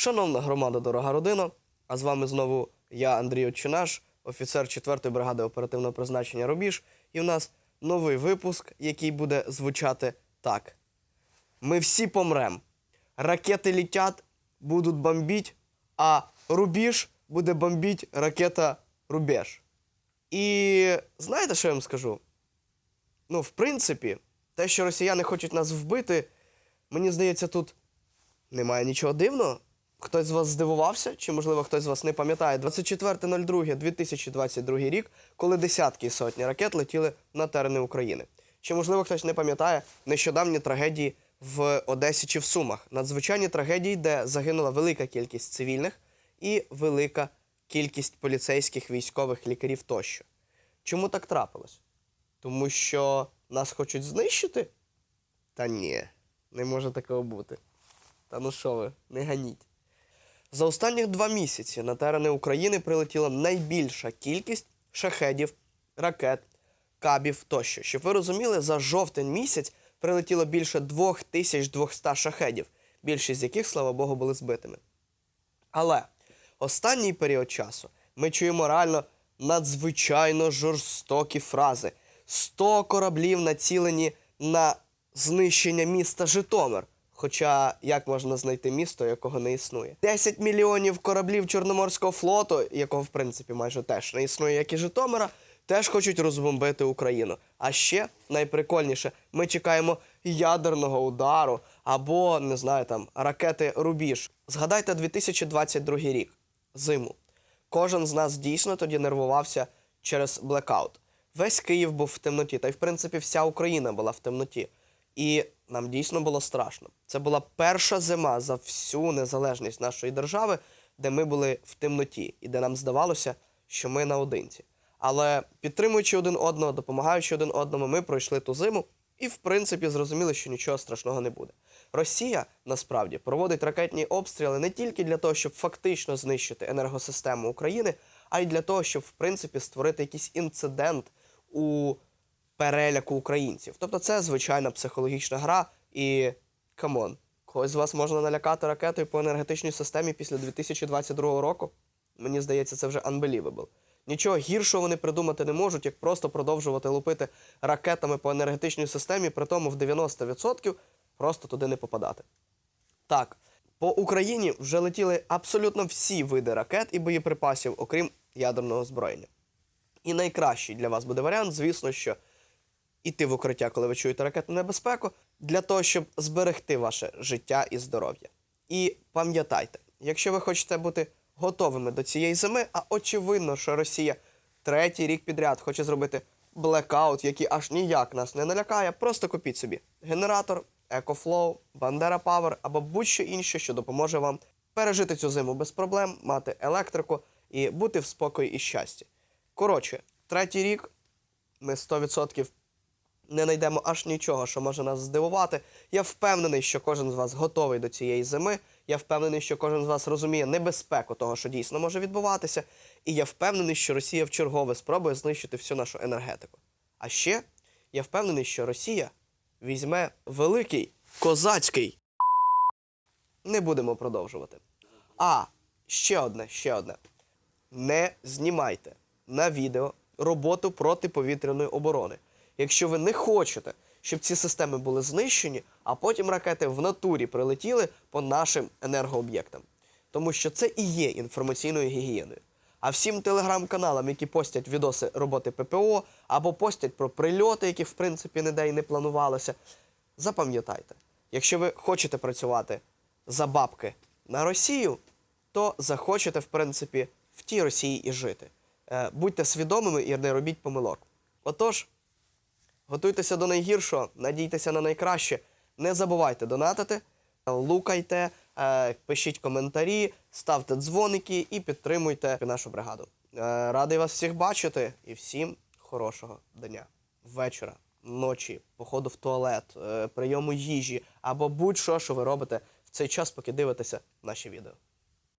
Шановна громада, дорога родина, а з вами знову я, Андрій Отчинаш, офіцер 4-ї бригади оперативного призначення Рубіж. І в нас новий випуск, який буде звучати так: Ми всі помрем. Ракети літять, будуть бомбіть, а Рубіж буде бомбіть ракета Рубеж. І знаєте, що я вам скажу? Ну, в принципі, те, що росіяни хочуть нас вбити, мені здається, тут немає нічого дивного. Хтось з вас здивувався, чи, можливо, хтось з вас не пам'ятає 24.02.2022 рік, коли десятки і сотні ракет летіли на терени України. Чи, можливо, хтось не пам'ятає нещодавні трагедії в Одесі чи в Сумах? Надзвичайні трагедії, де загинула велика кількість цивільних і велика кількість поліцейських, військових, лікарів тощо. Чому так трапилось? Тому що нас хочуть знищити? Та ні, не може такого бути. Та ну що ви, не ганіть. За останні два місяці на терени України прилетіла найбільша кількість шахедів, ракет, кабів тощо. Щоб ви розуміли, за жовтень місяць прилетіло більше 2200 шахедів, більшість з яких, слава Богу, були збитими. Але останній період часу ми чуємо реально надзвичайно жорстокі фрази. 100 кораблів націлені на знищення міста Житомир. Хоча як можна знайти місто, якого не існує? 10 мільйонів кораблів Чорноморського флоту, якого в принципі майже теж не існує, як і Житомира, теж хочуть розбомбити Україну. А ще найприкольніше, ми чекаємо ядерного удару або не знаю там ракети Рубіж. Згадайте 2022 рік, зиму. Кожен з нас дійсно тоді нервувався через блекаут. Весь Київ був в темноті, та й в принципі вся Україна була в темноті. І нам дійсно було страшно. Це була перша зима за всю незалежність нашої держави, де ми були в темноті, і де нам здавалося, що ми наодинці. Але підтримуючи один одного, допомагаючи один одному, ми пройшли ту зиму і, в принципі, зрозуміли, що нічого страшного не буде. Росія насправді проводить ракетні обстріли не тільки для того, щоб фактично знищити енергосистему України, а й для того, щоб в принципі створити якийсь інцидент у переляку українців. Тобто це звичайна психологічна гра і камон. Когось з вас можна налякати ракетою по енергетичній системі після 2022 року. Мені здається, це вже unbelievable. Нічого гіршого вони придумати не можуть, як просто продовжувати лупити ракетами по енергетичній системі, при тому в 90% просто туди не попадати. Так, по Україні вже летіли абсолютно всі види ракет і боєприпасів, окрім ядерного озброєння. І найкращий для вас буде варіант, звісно, що іти в укриття, коли ви чуєте ракетну небезпеку, для того, щоб зберегти ваше життя і здоров'я. І пам'ятайте, якщо ви хочете бути готовими до цієї зими, а очевидно, що Росія третій рік підряд хоче зробити блекаут, який аж ніяк нас не налякає, просто купіть собі генератор, EcoFlow, Bandera Power або будь-що інше, що допоможе вам пережити цю зиму без проблем, мати електрику і бути в спокої і щасті. Коротше, третій рік ми 100% не знайдемо аж нічого, що може нас здивувати. Я впевнений, що кожен з вас готовий до цієї зими. Я впевнений, що кожен з вас розуміє небезпеку того, що дійсно може відбуватися. І я впевнений, що Росія вчергове спробує знищити всю нашу енергетику. А ще я впевнений, що Росія візьме великий козацький. Не будемо продовжувати. А ще одне, ще одне. Не знімайте на відео роботу протиповітряної оборони. Якщо ви не хочете, щоб ці системи були знищені, а потім ракети в натурі прилетіли по нашим енергооб'єктам. Тому що це і є інформаційною гігієною. А всім телеграм-каналам, які постять відоси роботи ППО або постять про прильоти, які в принципі ніде й не планувалося, запам'ятайте, якщо ви хочете працювати за бабки на Росію, то захочете, в принципі, в тій Росії і жити. Е, Будьте свідомими і не робіть помилок. Отож, готуйтеся до найгіршого, надійтеся на найкраще. Не забувайте донатити, лукайте, е, пишіть коментарі, ставте дзвоники і підтримуйте нашу бригаду. Е, Радий вас всіх бачити і всім хорошого дня, вечора, ночі, походу в туалет, е, прийому їжі або будь-що, що ви робите в цей час, поки дивитеся наші відео.